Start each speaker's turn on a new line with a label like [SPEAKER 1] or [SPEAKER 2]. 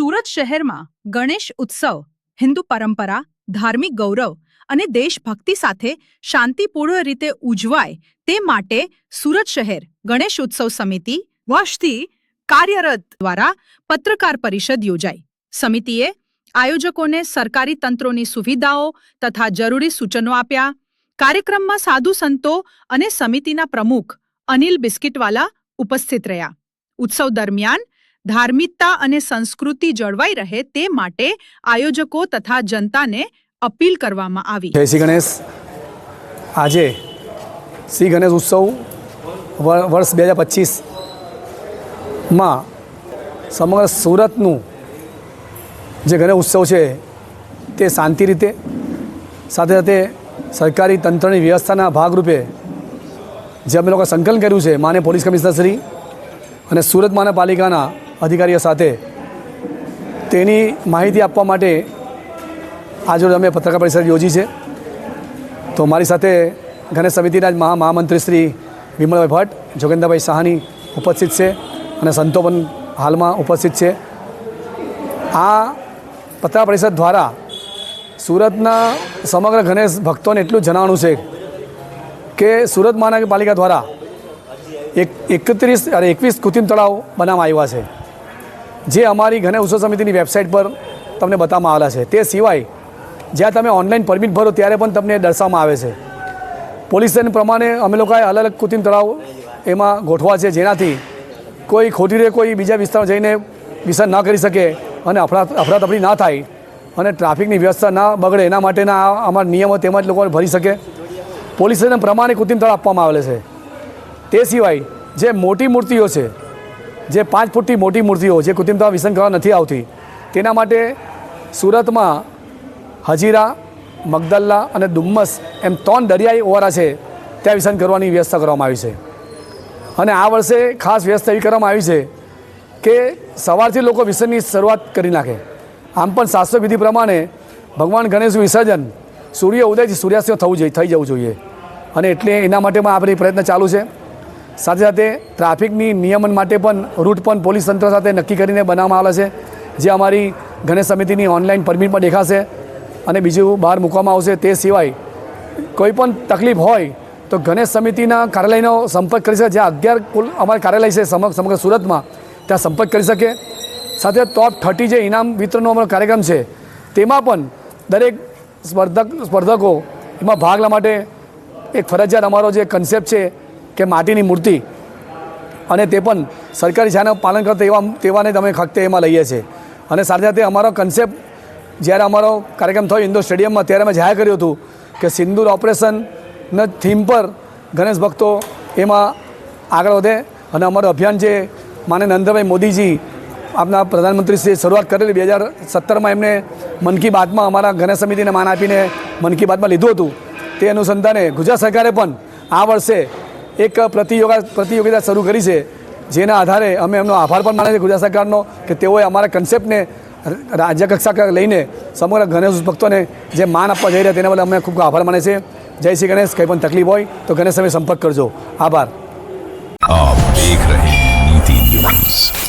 [SPEAKER 1] સુરત શહેરમાં ગણેશ ઉત્સવ, હિન્દુ પરંપરા, ધાર્મિક ગૌરવ અને દેશભક્તિ સાથે શાંતિપૂર્ણ રીતે ઉજવાય તે માટે સુરત શહેર ગણેશ ઉત્સવ સમિતિ વર્ષથી કાર્યરત દ્વારા પત્રકાર પરિષદ યોજાઈ. સમિતિએ આયોજકોને સરકારી તંત્રોની સુવિધાઓ તથા જરૂરી સૂચનો આપ્યા. કાર્યક્રમમાં સાધુ સંતો અને સમિતિના પ્રમુખ અનિલ બિસ્કિટવાલા ઉપસ્થિત રહ્યા. ઉત્સવ દરમિયાન ધાર્મિકતા અને સંસ્કૃતિ જળવાઈ રહે તે માટે આયોજકો તથા જનતાને અપીલ કરવામાં આવી.
[SPEAKER 2] જય શ્રી ગણેશ. આજે શ્રી ગણેશ ઉત્સવ વર- વર્ષ બે હજાર પચીસમાં સમગ્ર સુરતનું જે ગણેશ ઉત્સવ છે તે શાંતિ રીતે, સાથે સાથે સરકારી તંત્રની વ્યવસ્થાના ભાગરૂપે જે અમે લોકો સંકલન કર્યું છે, માન્ય પોલીસ કમિશનર શ્રી અને સુરત મહાનગરપાલિકાના અધિકારીઓ સાથે તેની માહિતી આપવા માટે આજરોજ અમે પત્રકાર પરિષદ યોજી છે. તો મારી સાથે ગણેશ સમિતિના જ મહા મહામંત્રી શ્રી વિમલભાઈ ભટ્ટ, જોગેન્દ્રભાઈ સાહાની ઉપસ્થિત છે અને સંતો પણ હાલમાં ઉપસ્થિત છે. આ પત્રકાર પરિષદ દ્વારા સુરતના સમગ્ર ગણેશ ભક્તોને એટલું જણાવવાનું છે કે સુરત મહાનગરપાલિકા દ્વારા એક એકત્રીસ અરે એકવીસ કૃત્રિમ તળાવ બનાવવામાં આવ્યા છે. જે અમારી ગણેશ ઉત્સવ સમિતિની વેબસાઇટ પર તમને બતાવવામાં આવેલા છે. તે સિવાય જ્યાં તમે ઓનલાઈન પરમિટ ભરો ત્યારે પણ તમને દર્શાવવામાં આવે છે. પોલીસ સ્ટેશન પ્રમાણે અમે લોકોએ અલગ અલગ કૃત્રિમ તળાવ એમાં ગોઠવા છે, જેનાથી કોઈ ખોટી રીતે કોઈ બીજા વિસ્તાર જઈને વિસર્જન ન કરી શકે અને અફરા અફડાતફડી ના થાય અને ટ્રાફિકની વ્યવસ્થા ના બગડે એના માટેના અમારા નિયમો તેમજ લોકો ભરી શકે. પોલીસ સ્ટેશન પ્રમાણે કૃત્રિમ તળાવ આપવામાં આવેલ છે. તે સિવાય જે મોટી મૂર્તિઓ છે જે પાંચ ફૂટથી મોટી મૂર્તિઓ જે કૃત્રિમ તળાવ કરવા નથી આવતી, તેના માટે સુરતમાં હજીરા, મગદલ્લા અને ડુમ્મસ એમ ત્રણ દરિયાઈ ઓવારા છે, ત્યાં વિસર્જન કરવાની વ્યવસ્થા કરવામાં આવી છે. અને આ વર્ષે ખાસ વ્યવસ્થા એવી કરવામાં આવી છે કે સવારથી લોકો વિસર્જનની શરૂઆત કરી નાખે. આમ પણ શાસ્ત્ર વિધિ પ્રમાણે ભગવાન ગણેશનું વિસર્જન સૂર્ય ઉદયથી સૂર્યાસ્ત થવું જોઈએ, થઈ જવું જોઈએ. અને એટલે એના માટે પણ આપણી પ્રયત્ન ચાલુ છે. સાથે સાથે ટ્રાફિકની નિયમન માટે પણ રૂટ પણ પોલીસ તંત્ર સાથે નક્કી કરીને બનાવવામાં આવેલા છે, જે અમારી ગણેશ સમિતિની ઓનલાઈન પરમિટ પણ દેખાશે અને બીજું બહાર મૂકવામાં આવશે તે સિવાય કોઈ પણ તકલીફ હોય તો ગણેશ સમિતિના કાર્યાલયનો સંપર્ક કરી શકે, જ્યાં અગિયાર કુલ અમારા કાર્યાલય છે સમગ્ર સુરતમાં, ત્યાં સંપર્ક કરી શકે. સાથે ટોપ થર્ટી જે ઇનામ વિતરણનો અમારો કાર્યક્રમ છે, તેમાં પણ દરેક સ્પર્ધક સ્પર્ધકો એમાં ભાગ લેવા માટે એક ફરજિયાત અમારો જે કન્સેપ્ટ છે કે માટીની મૂર્તિ. અને તે પણ સરકારી શાળાનું પાલન કરતા એવા તેવાને તમે ખખતે એમાં લઈએ છીએ. અને સાથે સાથે અમારો કન્સેપ્ટ જ્યારે અમારો કાર્યક્રમ થયો ઇન્દોર સ્ટેડિયમમાં, ત્યારે અમે જાહેર કર્યું હતું કે સિંદૂર ઓપરેશનના થીમ પર ગણેશ ભક્તો એમાં આગળ વધે. અને અમારું અભિયાન જે માને નરેન્દ્રભાઈ મોદીજી આપના પ્રધાનમંત્રીશ્રીએ શરૂઆત કરેલી બે હજાર સત્તરમાં એમને મન કી બાતમાં અમારા ગણેશ સમિતિને માન આપીને મન કી બાતમાં લીધું હતું. તે અનુસંધાને ગુજરાત સરકારે પણ આ વર્ષે એક પ્રતિયોગા, પ્રતિયોગિતા શરૂ કરી છે, જેના આધારે અમે એમનો આભાર પણ માને છે ગુજરાત સરકારનો કે તેઓએ અમારા કન્સેપ્ટને રાજ્ય કક્ષા લઈને સમગ્ર ગણેશ ભક્તોને જે માન આપવા જઈ રહ્યા તેના બદલે અમે ખૂબ આભાર માને છે જય શ્રી ગણેશ, કંઈ પણ તકલીફ હોય તો ગણેશ તમે સંપર્ક કરજો. આભાર.
[SPEAKER 3] આપ દેખ રહે નીતિ ન્યૂઝ.